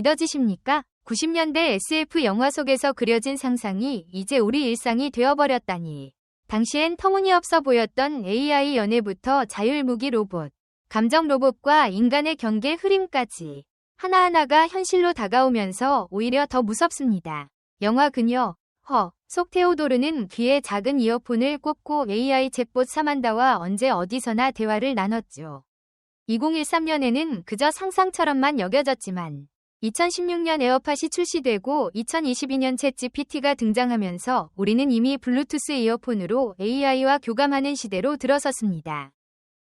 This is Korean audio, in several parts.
믿어지십니까? 90년대 SF 영화 속에서 그려진 상상이 이제 우리 일상이 되어버렸다니. 당시엔 터무니없어 보였던 AI 연애부터 자율무기 로봇, 감정 로봇과 인간의 경계 흐름까지 하나하나가 현실로 다가오면서 오히려 더 무섭습니다. 영화 그녀, 허, 속 테오도르는 귀에 작은 이어폰을 꽂고 AI 챗봇 사만다와 언제 어디서나 대화를 나눴죠. 2013년에는 그저 상상처럼만 여겨졌지만 2016년 에어팟이 출시되고 2022년 챗 GPT가 등장하면서 우리는 이미 블루투스 이어폰으로 AI와 교감하는 시대로 들어섰습니다.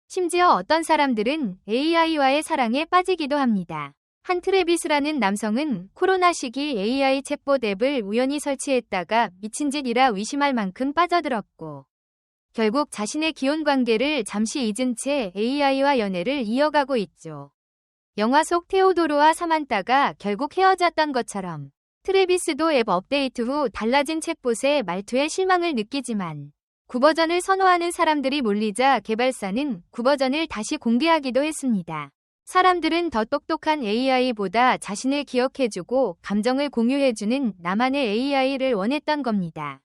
심지어 어떤 사람들은 AI와의 사랑에 빠지기도 합니다. 한 트레비스라는 남성은 코로나 시기 AI 챗봇 앱을 우연히 설치했다가 미친 짓이라 의심할 만큼 빠져들었고 결국 자신의 기혼 관계를 잠시 잊은 채 AI와 연애를 이어가고 있죠. 영화 속 테오도르와 사만타가 결국 헤어졌던 것처럼 트레비스도 앱 업데이트 후 달라진 챗봇의 말투에 실망을 느끼지만 9버전을 선호하는 사람들이 몰리자 개발사는 9버전을 다시 공개하기도 했습니다. 사람들은 더 똑똑한 AI보다 자신을 기억해주고 감정을 공유해주는 나만의 AI를 원했던 겁니다.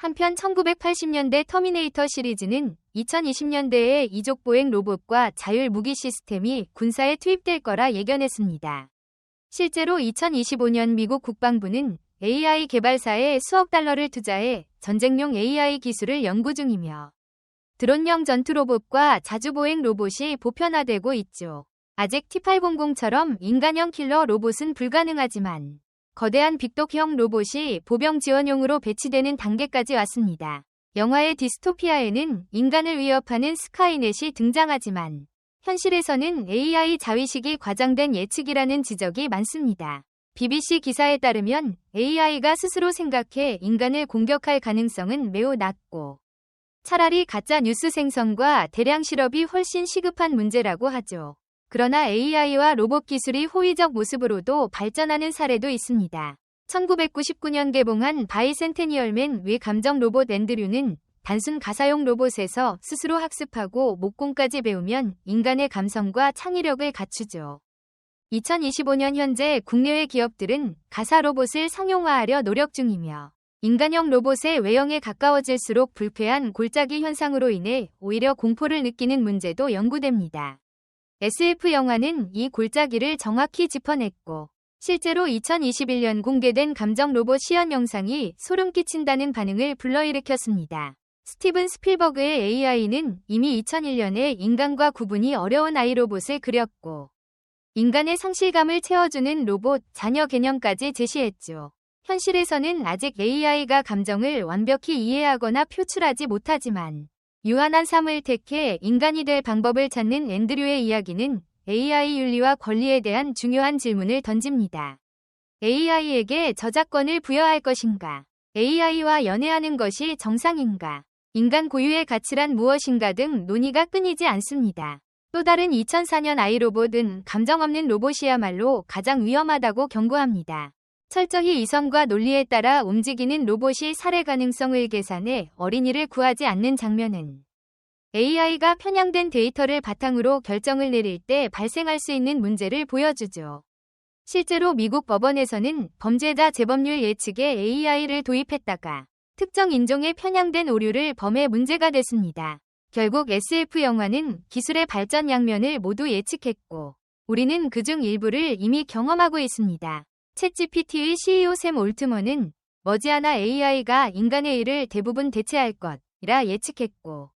한편 1980년대 터미네이터 시리즈는 2020년대에 이족 보행 로봇과 자율 무기 시스템이 군사에 투입될 거라 예견했습니다. 실제로 2025년 미국 국방부는 AI 개발사에 수억 달러를 투자해 전쟁용 AI 기술을 연구 중이며 드론형 전투 로봇과 자주보행 로봇이 보편화되고 있죠. 아직 T800처럼 인간형 킬러 로봇은 불가능하지만 거대한 빅독형 로봇이 보병 지원용으로 배치되는 단계까지 왔습니다. 영화의 디스토피아에는 인간을 위협하는 스카이넷이 등장하지만 현실에서는 AI 자위식이 과장된 예측이라는 지적이 많습니다. BBC 기사에 따르면 AI가 스스로 생각해 인간을 공격할 가능성은 매우 낮고 차라리 가짜 뉴스 생성과 대량 실업이 훨씬 시급한 문제라고 하죠. 그러나 AI와 로봇 기술이 호의적 모습으로도 발전하는 사례도 있습니다. 1999년 개봉한 바이센테니얼맨 위 감정 로봇 앤드류는 단순 가사용 로봇에서 스스로 학습하고 목공까지 배우면 인간의 감성과 창의력을 갖추죠. 2025년 현재 국내외 기업들은 가사 로봇을 상용화하려 노력 중이며 인간형 로봇의 외형에 가까워질수록 불쾌한 골짜기 현상으로 인해 오히려 공포를 느끼는 문제도 연구됩니다. SF 영화는 이 골짜기를 정확히 짚어냈고 실제로 2021년 공개된 감정 로봇 시연 영상이 소름 끼친다는 반응을 불러일으켰습니다. 스티븐 스필버그의 AI는 이미 2001년에 인간과 구분이 어려운 아이 로봇을 그렸고 인간의 상실감을 채워주는 로봇 자녀 개념까지 제시했죠. 현실에서는 아직 AI가 감정을 완벽히 이해하거나 표출하지 못하지만 유한한 삶을 택해 인간이 될 방법을 찾는 앤드류의 이야기는 AI 윤리와 권리에 대한 중요한 질문을 던집니다. AI에게 저작권을 부여할 것인가? AI와 연애하는 것이 정상인가? 인간 고유의 가치란 무엇인가 등 논의가 끊이지 않습니다. 또 다른 2004년 아이로봇은 감정 없는 로봇이야말로 가장 위험하다고 경고합니다. 철저히 이성과 논리에 따라 움직이는 로봇이 살해 가능성을 계산해 어린이를 구하지 않는 장면은 AI가 편향된 데이터를 바탕으로 결정을 내릴 때 발생할 수 있는 문제를 보여주죠. 실제로 미국 법원에서는 범죄자 재범률 예측에 AI를 도입했다가 특정 인종의 편향된 오류를 범해 문제가 됐습니다. 결국 SF 영화는 기술의 발전 양면을 모두 예측했고 우리는 그중 일부를 이미 경험하고 있습니다. 챗GPT의 CEO 샘 올트먼은 머지않아 AI가 인간의 일을 대부분 대체할 것이라 예측했고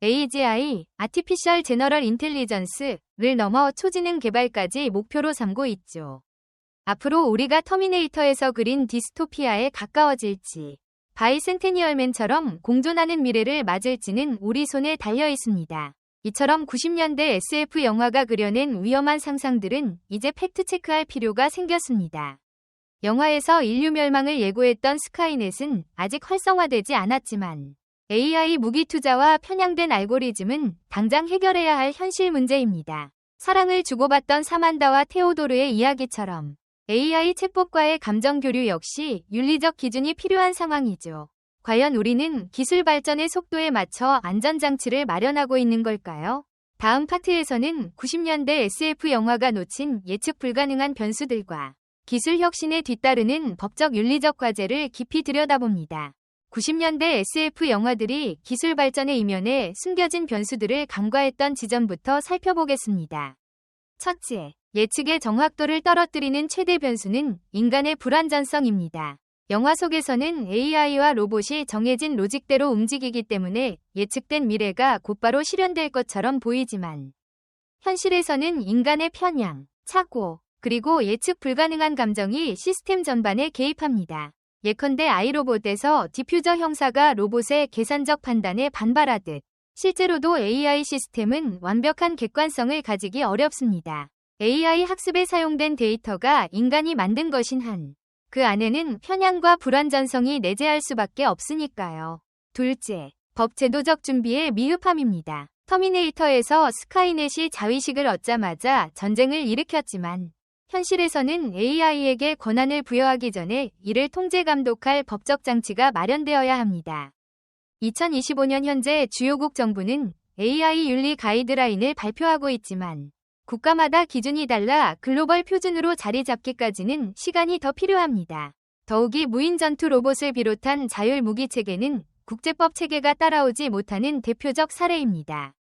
AGI, Artificial General Intelligence를 넘어 초지능 개발까지 목표로 삼고 있죠. 앞으로 우리가 터미네이터에서 그린 디스토피아에 가까워질지 바이센테니얼맨처럼 공존하는 미래를 맞을지는 우리 손에 달려 있습니다. 이처럼 90년대 SF 영화가 그려낸 위험한 상상들은 이제 팩트체크할 필요가 생겼습니다. 영화에서 인류 멸망을 예고했던 스카이넷은 아직 활성화되지 않았지만 AI 무기 투자와 편향된 알고리즘은 당장 해결해야 할 현실 문제입니다. 사랑을 주고받던 사만다와 테오도르의 이야기처럼 AI 챗봇과의 감정 교류 역시 윤리적 기준이 필요한 상황이죠. 과연 우리는 기술 발전의 속도에 맞춰 안전장치를 마련하고 있는 걸까요? 다음 파트에서는 90년대 SF 영화가 놓친 예측 불가능한 변수들과 기술 혁신에 뒤따르는 법적 윤리적 과제를 깊이 들여다봅니다. 90년대 SF 영화들이 기술 발전의 이면에 숨겨진 변수들을 간과했던 지점부터 살펴보겠습니다. 첫째, 예측의 정확도를 떨어뜨리는 최대 변수는 인간의 불완전성입니다. 영화 속에서는 AI와 로봇이 정해진 로직대로 움직이기 때문에 예측된 미래가 곧바로 실현될 것처럼 보이지만 현실에서는 인간의 편향, 착오, 그리고 예측 불가능한 감정이 시스템 전반에 개입합니다. 예컨대 아이로봇에서 디퓨저 형사가 로봇의 계산적 판단에 반발하듯 실제로도 AI 시스템은 완벽한 객관성을 가지기 어렵습니다. AI 학습에 사용된 데이터가 인간이 만든 것인 한, 그 안에는 편향과 불완전성이 내재할 수밖에 없으니까요. 둘째, 법 제도적 준비의 미흡함입니다. 터미네이터에서 스카이넷이 자위식을 얻자마자 전쟁을 일으켰지만 현실에서는 AI에게 권한을 부여하기 전에 이를 통제 감독할 법적 장치가 마련되어야 합니다. 2025년 현재 주요국 정부는 AI 윤리 가이드라인을 발표하고 있지만 국가마다 기준이 달라 글로벌 표준으로 자리 잡기까지는 시간이 더 필요합니다. 더욱이 무인 전투 로봇을 비롯한 자율 무기 체계는 국제법 체계가 따라오지 못하는 대표적 사례입니다.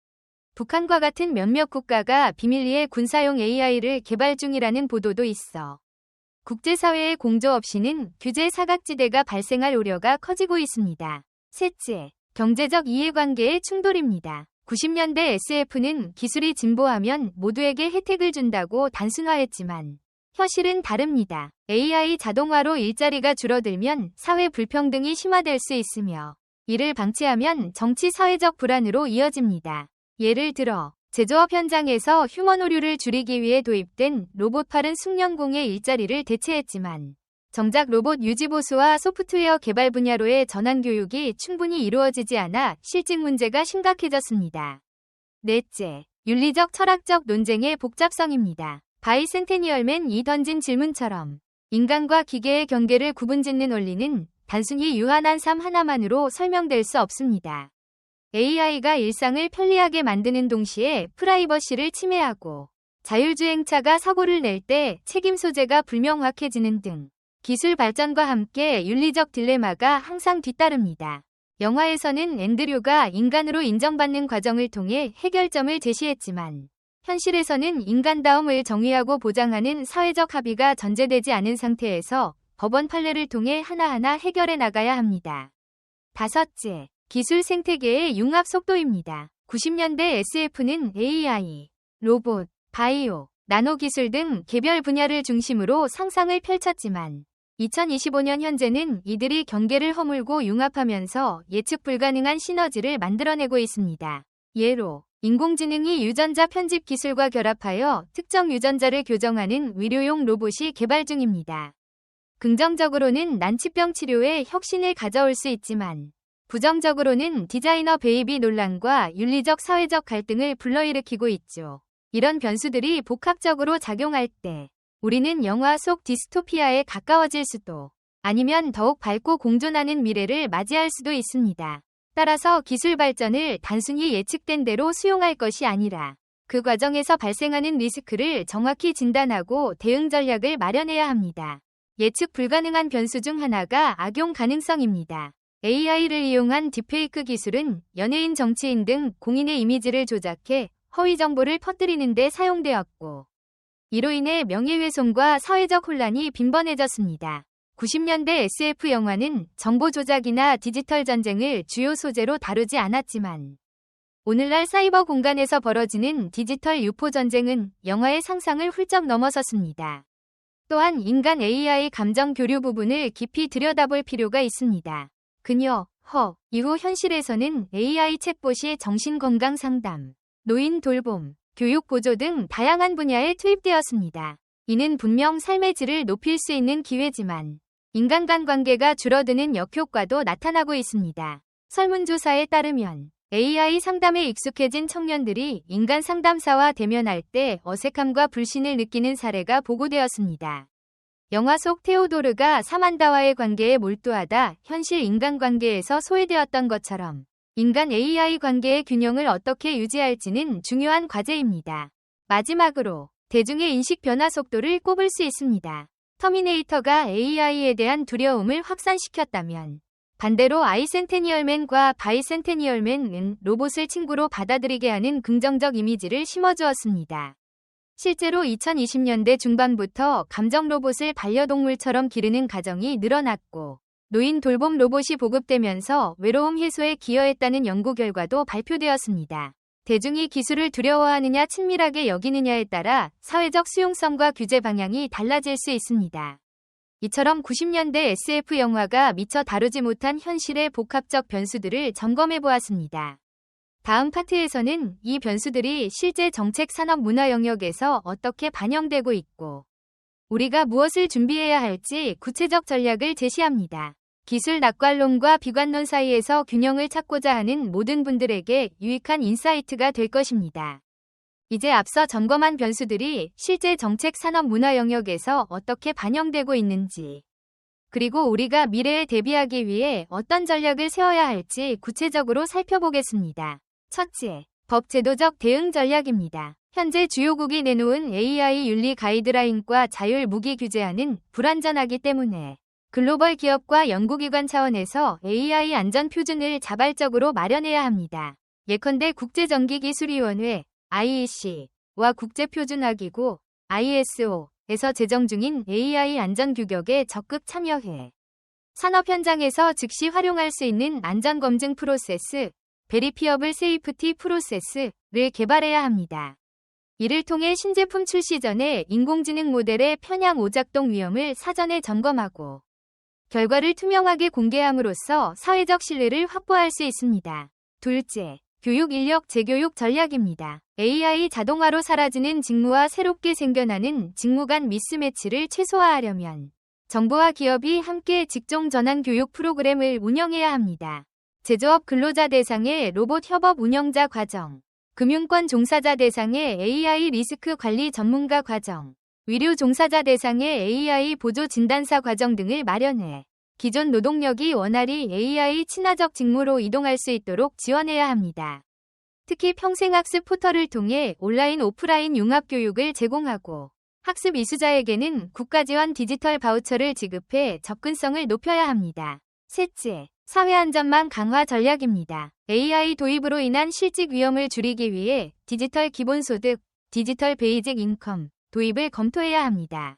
북한과 같은 몇몇 국가가 비밀리에 군사용 AI를 개발 중이라는 보도도 있어 국제사회의 공조 없이는 규제 사각지대가 발생할 우려가 커지고 있습니다. 셋째, 경제적 이해관계의 충돌입니다. 90년대 SF는 기술이 진보하면 모두에게 혜택을 준다고 단순화했지만 현실은 다릅니다. AI 자동화로 일자리가 줄어들면 사회 불평등이 심화될 수 있으며 이를 방치하면 정치 사회적 불안으로 이어집니다. 예를 들어 제조업 현장에서 휴먼 오류를 줄이기 위해 도입된 로봇팔은 숙련공의 일자리를 대체했지만 정작 로봇 유지 보수와 소프트웨어 개발 분야로의 전환 교육이 충분히 이루어지지 않아 실직 문제가 심각해졌습니다. 넷째, 윤리적 철학적 논쟁의 복잡성입니다. 바이센테니얼맨 이 던진 질문처럼 인간과 기계의 경계를 구분짓는 원리는 단순히 유한한 삶 하나만으로 설명될 수 없습니다. AI가 일상을 편리하게 만드는 동시에 프라이버시를 침해하고 자율주행차가 사고를 낼 때 책임 소재가 불명확해지는 등 기술 발전과 함께 윤리적 딜레마가 항상 뒤따릅니다. 영화에서는 앤드류가 인간으로 인정받는 과정을 통해 해결점을 제시했지만 현실에서는 인간다움을 정의하고 보장하는 사회적 합의가 전제되지 않은 상태에서 법원 판례를 통해 하나하나 해결해 나가야 합니다. 다섯째, 기술 생태계의 융합 속도입니다. 90년대 SF는 AI, 로봇, 바이오, 나노기술 등 개별 분야를 중심으로 상상을 펼쳤지만 2025년 현재는 이들이 경계를 허물고 융합하면서 예측 불가능한 시너지를 만들어내고 있습니다. 예로 인공지능이 유전자 편집 기술과 결합하여 특정 유전자를 교정하는 의료용 로봇이 개발 중입니다. 긍정적으로는 난치병 치료에 혁신을 가져올 수 있지만 부정적으로는 디자이너 베이비 논란과 윤리적 사회적 갈등을 불러일으키고 있죠. 이런 변수들이 복합적으로 작용할 때 우리는 영화 속 디스토피아에 가까워질 수도 아니면 더욱 밝고 공존하는 미래를 맞이할 수도 있습니다. 따라서 기술 발전을 단순히 예측된 대로 수용할 것이 아니라 그 과정에서 발생하는 리스크를 정확히 진단하고 대응 전략을 마련해야 합니다. 예측 불가능한 변수 중 하나가 악용 가능성입니다. AI를 이용한 딥페이크 기술은 연예인, 정치인 등 공인의 이미지를 조작해 허위 정보를 퍼뜨리는 데 사용되었고 이로 인해 명예훼손과 사회적 혼란이 빈번해졌습니다. 90년대 SF 영화는 정보 조작이나 디지털 전쟁을 주요 소재로 다루지 않았지만 오늘날 사이버 공간에서 벌어지는 디지털 유포 전쟁은 영화의 상상을 훌쩍 넘어섰습니다. 또한 인간 AI 감정 교류 부분을 깊이 들여다볼 필요가 있습니다. 그녀, 허, 이후 현실에서는 AI 챗봇이 정신건강 상담, 노인 돌봄, 교육 보조 등 다양한 분야에 투입되었습니다. 이는 분명 삶의 질을 높일 수 있는 기회지만 인간 간 관계가 줄어드는 역효과도 나타나고 있습니다. 설문조사에 따르면 AI 상담에 익숙해진 청년들이 인간 상담사와 대면할 때 어색함과 불신을 느끼는 사례가 보고되었습니다. 영화 속 테오도르가 사만다와의 관계에 몰두하다 현실 인간관계에서 소외되었던 것처럼 인간 AI 관계의 균형을 어떻게 유지할지는 중요한 과제입니다. 마지막으로 대중의 인식 변화 속도를 꼽을 수 있습니다. 터미네이터가 AI에 대한 두려움을 확산시켰다면 반대로 아이센테니얼맨과 바이센테니얼맨은 로봇을 친구로 받아들이게 하는 긍정적 이미지를 심어주었습니다. 실제로 2020년대 중반부터 감정 로봇을 반려동물처럼 기르는 가정이 늘어났고 노인 돌봄 로봇이 보급되면서 외로움 해소에 기여했다는 연구 결과도 발표되었습니다. 대중이 기술을 두려워하느냐 친밀하게 여기느냐에 따라 사회적 수용성과 규제 방향이 달라질 수 있습니다. 이처럼 90년대 SF 영화가 미처 다루지 못한 현실의 복합적 변수들을 점검해 보았습니다. 다음 파트에서는 이 변수들이 실제 정책 산업 문화 영역에서 어떻게 반영되고 있고 우리가 무엇을 준비해야 할지 구체적 전략을 제시합니다. 기술 낙관론과 비관론 사이에서 균형을 찾고자 하는 모든 분들에게 유익한 인사이트가 될 것입니다. 이제 앞서 점검한 변수들이 실제 정책 산업 문화 영역에서 어떻게 반영되고 있는지, 그리고 우리가 미래에 대비하기 위해 어떤 전략을 세워야 할지 구체적으로 살펴보겠습니다. 첫째, 법 제도적 대응 전략입니다. 현재 주요국이 내놓은 AI 윤리 가이드라인과 자율 무기 규제안은 불완전하기 때문에 글로벌 기업과 연구기관 차원에서 AI 안전 표준을 자발적으로 마련해야 합니다. 예컨대 국제전기기술위원회 IEC와 국제표준화기구 ISO에서 제정 중인 AI 안전 규격에 적극 참여해 산업 현장에서 즉시 활용할 수 있는 안전검증 프로세스, 베리피어블 세이프티 프로세스를 개발해야 합니다. 이를 통해 신제품 출시 전에 인공지능 모델의 편향 오작동 위험을 사전에 점검하고 결과를 투명하게 공개함으로써 사회적 신뢰를 확보할 수 있습니다. 둘째, 교육 인력 재교육 전략입니다. AI 자동화로 사라지는 직무와 새롭게 생겨나는 직무 간 미스매치를 최소화하려면 정부와 기업이 함께 직종 전환 교육 프로그램을 운영해야 합니다. 제조업 근로자 대상의 로봇 협업 운영자 과정, 금융권 종사자 대상의 AI 리스크 관리 전문가 과정, 의료 종사자 대상의 AI 보조 진단사 과정 등을 마련해 기존 노동력이 원활히 AI 친화적 직무로 이동할 수 있도록 지원해야 합니다. 특히 평생학습 포털을 통해 온라인 오프라인 융합 교육을 제공하고 학습 이수자에게는 국가 지원 디지털 바우처를 지급해 접근성을 높여야 합니다. 셋째, 사회 안전망 강화 전략입니다. AI 도입으로 인한 실직 위험을 줄이기 위해 디지털 기본소득, 디지털 베이직 인컴, 도입을 검토해야 합니다.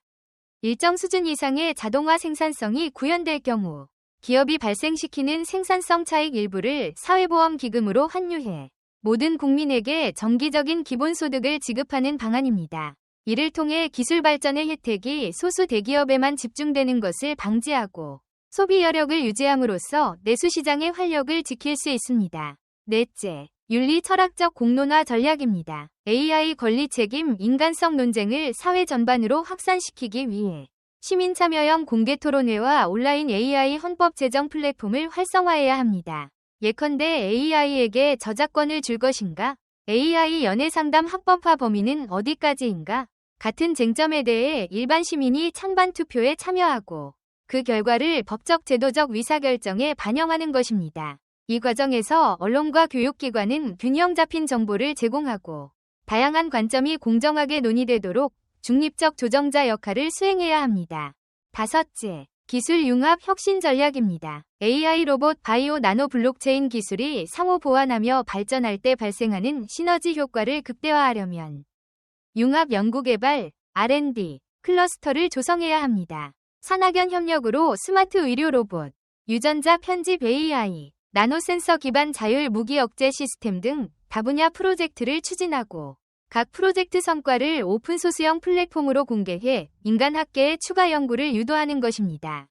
일정 수준 이상의 자동화 생산성이 구현될 경우 기업이 발생시키는 생산성 차익 일부를 사회보험기금으로 환유해 모든 국민에게 정기적인 기본소득을 지급하는 방안입니다. 이를 통해 기술 발전의 혜택이 소수 대기업에만 집중되는 것을 방지하고 소비 여력을 유지함으로써 내수 시장의 활력을 지킬 수 있습니다. 넷째, 윤리 철학적 공론화 전략입니다. AI 권리 책임 인간성 논쟁을 사회 전반으로 확산시키기 위해 시민 참여형 공개 토론회와 온라인 AI 헌법 제정 플랫폼을 활성화해야 합니다. 예컨대 AI에게 저작권을 줄 것인가? AI 연애 상담 합법화 범위는 어디까지인가? 같은 쟁점에 대해 일반 시민이 찬반 투표에 참여하고 그 결과를 법적 제도적 의사결정에 반영하는 것입니다. 이 과정에서 언론과 교육기관은 균형 잡힌 정보를 제공하고 다양한 관점이 공정하게 논의되도록 중립적 조정자 역할을 수행해야 합니다. 다섯째, 기술 융합 혁신 전략입니다. AI 로봇 바이오 나노 블록체인 기술이 상호 보완하며 발전할 때 발생하는 시너지 효과를 극대화하려면 융합 연구개발, R&D, 클러스터를 조성해야 합니다. 산학연 협력으로 스마트 의료 로봇, 유전자 편집 AI, 나노 센서 기반 자율 무기 억제 시스템 등 다분야 프로젝트를 추진하고 각 프로젝트 성과를 오픈소스형 플랫폼으로 공개해 인간 학계의 추가 연구를 유도하는 것입니다.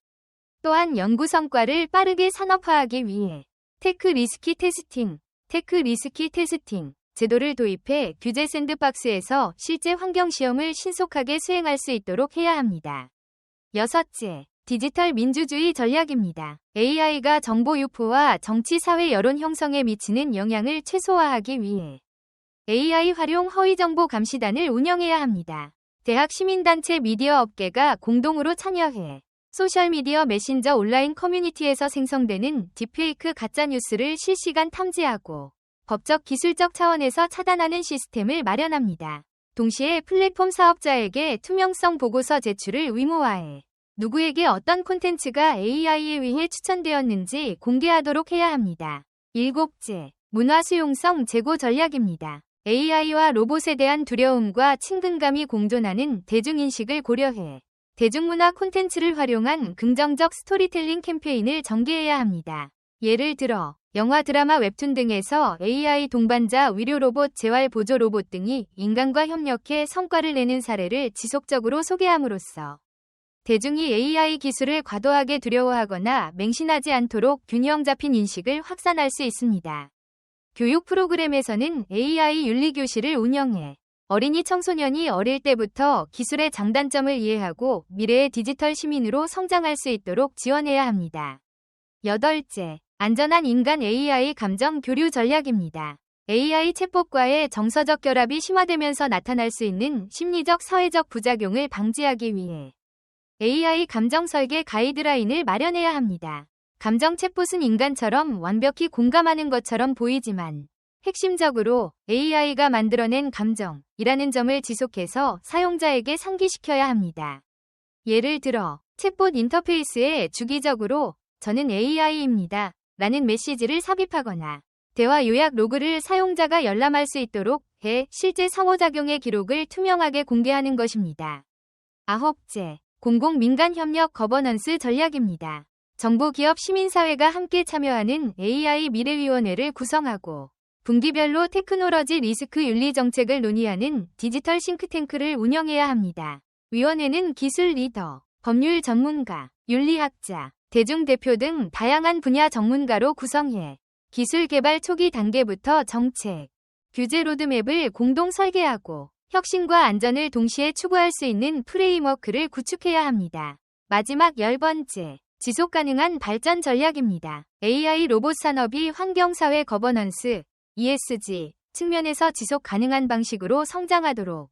또한 연구 성과를 빠르게 산업화하기 위해 테크 리스키 테스팅, 테크 리스키 테스팅 제도를 도입해 규제 샌드박스에서 실제 환경 시험을 신속하게 수행할 수 있도록 해야 합니다. 여섯째, 디지털 민주주의 전략입니다. AI가 정보 유포와 정치 사회 여론 형성에 미치는 영향을 최소화하기 위해 AI 활용 허위 정보 감시단을 운영해야 합니다. 대학 시민단체 미디어 업계가 공동으로 참여해 소셜미디어 메신저 온라인 커뮤니티에서 생성되는 딥페이크 가짜뉴스를 실시간 탐지하고 법적 기술적 차원에서 차단하는 시스템을 마련합니다. 동시에 플랫폼 사업자에게 투명성 보고서 제출을 의무화해 누구에게 어떤 콘텐츠가 AI에 의해 추천되었는지 공개하도록 해야 합니다. 일곱째, 문화 수용성 제고 전략입니다. AI와 로봇에 대한 두려움과 친근감이 공존하는 대중인식을 고려해 대중문화 콘텐츠를 활용한 긍정적 스토리텔링 캠페인을 전개해야 합니다. 예를 들어 영화, 드라마, 웹툰 등에서 AI 동반자 위료 로봇, 재활 보조 로봇 등이 인간과 협력해 성과를 내는 사례를 지속적으로 소개함으로써 대중이 AI 기술을 과도하게 두려워하거나 맹신하지 않도록 균형 잡힌 인식을 확산할 수 있습니다. 교육 프로그램에서는 AI 윤리 교실을 운영해 어린이 청소년이 어릴 때부터 기술의 장단점을 이해하고 미래의 디지털 시민으로 성장할 수 있도록 지원해야 합니다. 여덟째, 안전한 인간 AI 감정 교류 전략입니다. AI 챗봇과의 정서적 결합이 심화되면서 나타날 수 있는 심리적 사회적 부작용을 방지하기 위해 AI 감정 설계 가이드라인을 마련해야 합니다. 감정 챗봇은 인간처럼 완벽히 공감하는 것처럼 보이지만 핵심적으로 AI가 만들어낸 감정이라는 점을 지속해서 사용자에게 상기시켜야 합니다. 예를 들어 챗봇 인터페이스에 주기적으로 저는 AI입니다. 라는 메시지를 삽입하거나 대화 요약 로그를 사용자가 열람할 수 있도록 해 실제 상호작용의 기록을 투명하게 공개하는 것입니다. 아홉째, 공공 민간 협력 거버넌스 전략입니다. 정부, 기업, 시민사회가 함께 참여하는 AI 미래위원회를 구성하고 분기별로 테크놀로지 리스크 윤리 정책을 논의하는 디지털 싱크탱크를 운영해야 합니다. 위원회는 기술 리더, 법률 전문가, 윤리학자, 대중대표 등 다양한 분야 전문가로 구성해 기술 개발 초기 단계부터 정책, 규제 로드맵을 공동 설계하고 혁신과 안전을 동시에 추구할 수 있는 프레임워크를 구축해야 합니다. 마지막 열 번째, 지속 가능한 발전 전략입니다. AI 로봇 산업이 환경사회 거버넌스, ESG 측면에서 지속 가능한 방식으로 성장하도록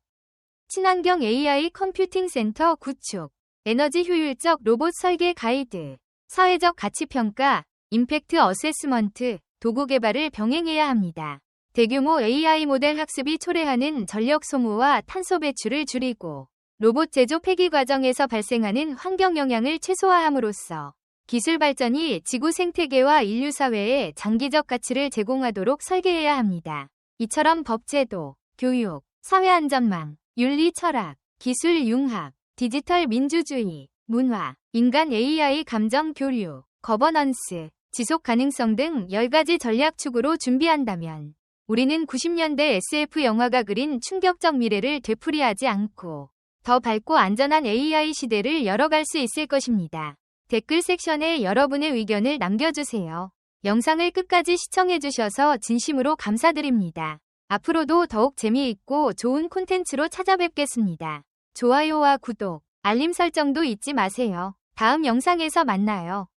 친환경 AI 컴퓨팅 센터 구축, 에너지 효율적 로봇 설계 가이드, 사회적 가치 평가, 임팩트 어세스먼트, 도구 개발을 병행해야 합니다. 대규모 AI 모델 학습이 초래하는 전력 소모와 탄소 배출을 줄이고 로봇 제조 폐기 과정에서 발생하는 환경 영향을 최소화함으로써 기술 발전이 지구 생태계와 인류 사회에 장기적 가치를 제공하도록 설계해야 합니다. 이처럼 법제도, 교육, 사회 안전망, 윤리 철학, 기술 융합, 디지털 민주주의, 문화, 인간 AI 감정 교류, 거버넌스, 지속 가능성 등 10가지 전략 축으로 준비한다면 우리는 90년대 SF 영화가 그린 충격적 미래를 되풀이하지 않고 더 밝고 안전한 AI 시대를 열어갈 수 있을 것입니다. 댓글 섹션에 여러분의 의견을 남겨주세요. 영상을 끝까지 시청해주셔서 진심으로 감사드립니다. 앞으로도 더욱 재미있고 좋은 콘텐츠로 찾아뵙겠습니다. 좋아요와 구독, 알림 설정도 잊지 마세요. 다음 영상에서 만나요.